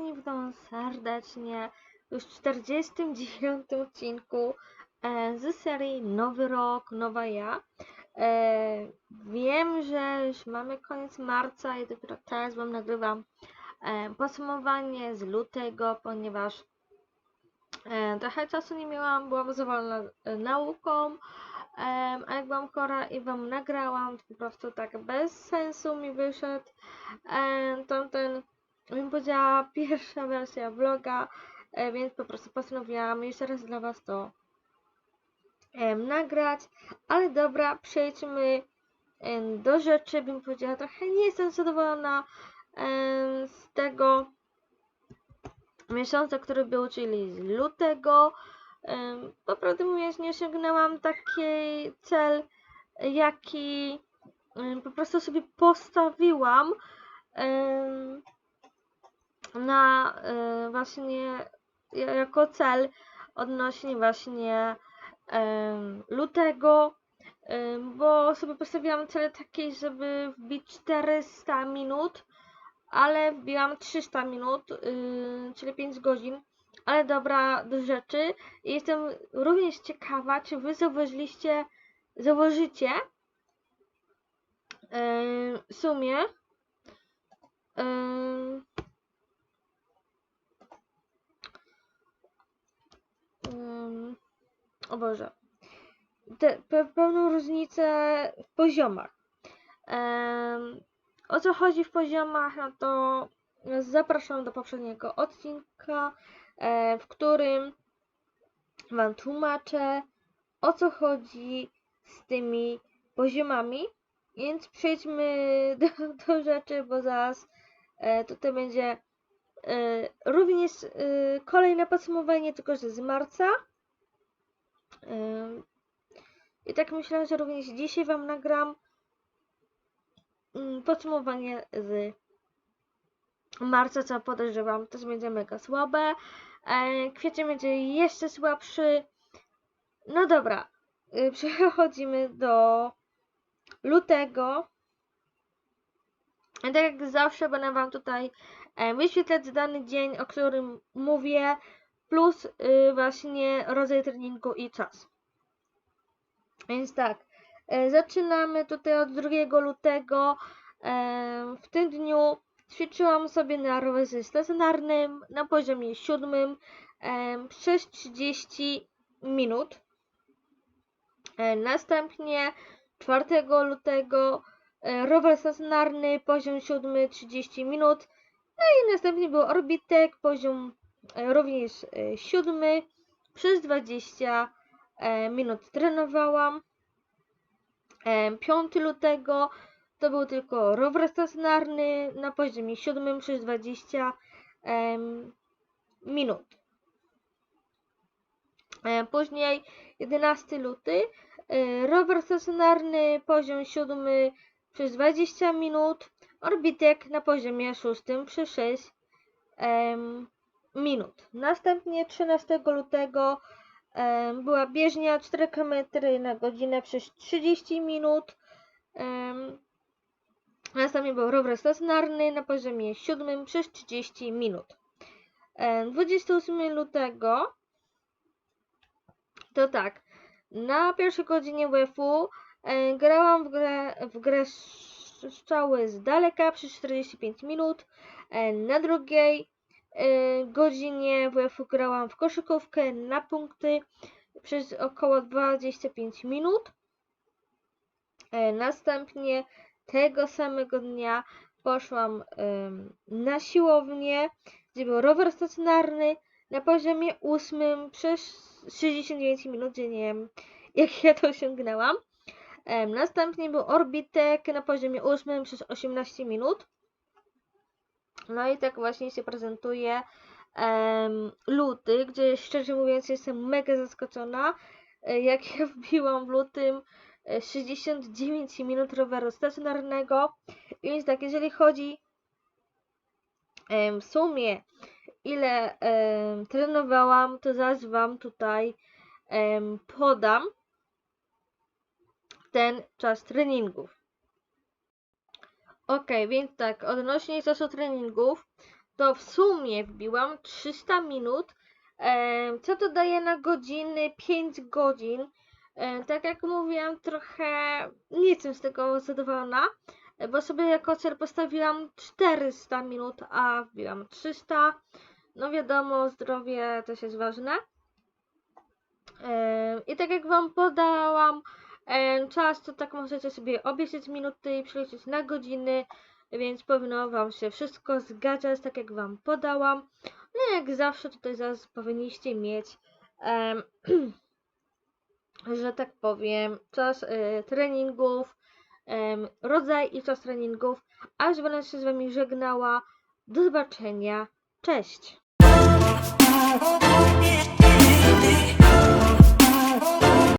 witam serdecznie w już 49 odcinku e, z serii Nowy Rok, Nowa Ja. E, wiem, że już mamy koniec marca i dopiero teraz wam nagrywam e, podsumowanie z lutego, ponieważ trochę czasu nie miałam, byłam zawolona e, nauką, a jak byłam chora i wam nagrałam, to po prostu tak bez sensu mi wyszedł tamten bym powiedziała pierwsza wersja vloga, e, więc po prostu postanowiłam jeszcze raz dla Was to em, nagrać. Ale dobra, przejdźmy em, do rzeczy. Bym powiedziała, trochę nie jestem zadowolona z tego miesiąca, który był, czyli z lutego. Po prawdę mówiąc, nie osiągnęłam taki cel, jaki po prostu sobie postawiłam. Na y, właśnie ja- jako cel odnośnie właśnie em, lutego, em, bo sobie postawiłam cel taki, żeby wbić 400 minut, ale wbiłam 300 minut, y, czyli 5 godzin. Ale dobra, do rzeczy. Jestem również ciekawa, czy wy zauważyliście, zauważycie em, w sumie em, Ym, o Boże, te, pe, pewną różnicę w poziomach. Em, o co chodzi w poziomach, no to zapraszam do poprzedniego odcinka, e, w którym Wam tłumaczę o co chodzi z tymi poziomami. Więc przejdźmy do, do rzeczy, bo zaraz e, tutaj będzie Również e, kolejne podsumowanie, tylko że z marca. E, I tak myślę, że również dzisiaj Wam nagram mm, podsumowanie z marca, co podejrzewam też będzie mega słabe. E, Kwiecień będzie jeszcze słabszy. No dobra, e, przechodzimy do lutego. I tak jak zawsze będę Wam tutaj e, wyświetlać dany dzień, o którym mówię, plus y, właśnie rodzaj treningu i czas. Więc tak, e, zaczynamy tutaj od 2 lutego. E, w tym dniu ćwiczyłam sobie na rowerze stacjonarnym na poziomie 7 e, przez 30 minut. E, następnie 4 lutego e, rower stacjonarny poziom 7 30 minut. No i następnie był orbitek poziom e, również e, 7 przez 20 e, minut trenowałam. E, 5 lutego to był tylko rower stacjonarny na poziomie 7 przez 20 em, minut. Później 11 luty, rower stacjonarny poziom 7 przez 20 minut, orbitek na poziomie 6 przez 6 em, minut. Następnie 13 lutego em, była bieżnia 4 km na godzinę przez 30 minut. Em, Następnie był rower stacjonarny na poziomie 7 przez 30 minut. Em, 28 lutego to tak, na pierwszej godzinie WF-u grałam w grę, w grę strzały z daleka przez 45 minut. E, na drugiej e, godzinie WF-u grałam w koszykówkę na punkty przez około 25 minut. E, następnie tego samego dnia poszłam na siłownię, gdzie był rower stacjonarny na poziomie 8 przez 69 minut, gdzie nie wiem jak ja to osiągnęłam. Następnie był orbitek na poziomie 8 przez 18 minut. No i tak właśnie się prezentuje em, luty, gdzie szczerze mówiąc jestem mega zaskoczona, e, jak ja wbiłam w lutym e, 69 minut roweru stacjonarnego. Więc tak, jeżeli chodzi em, w sumie ile em, trenowałam, to zaraz Wam tutaj em, podam ten czas treningów. Ok, więc tak, odnośnie czasu treningów, to w sumie wbiłam 300 minut, co to daje na godziny 5 godzin. Tak jak mówiłam, trochę nie jestem z tego zadowolona, bo sobie jako cel postawiłam 400 minut, a wbiłam 300. No wiadomo, zdrowie też jest ważne. I tak jak Wam podałam czas, to tak możecie sobie obliczyć minuty i przeliczyć na godziny, więc powinno Wam się wszystko zgadzać, tak jak Wam podałam. No jak zawsze tutaj zaraz powinniście mieć, em, że tak powiem, czas y, treningów, rodzaj i czas treningów, a już będę się z Wami żegnała. Do zobaczenia. Cześć!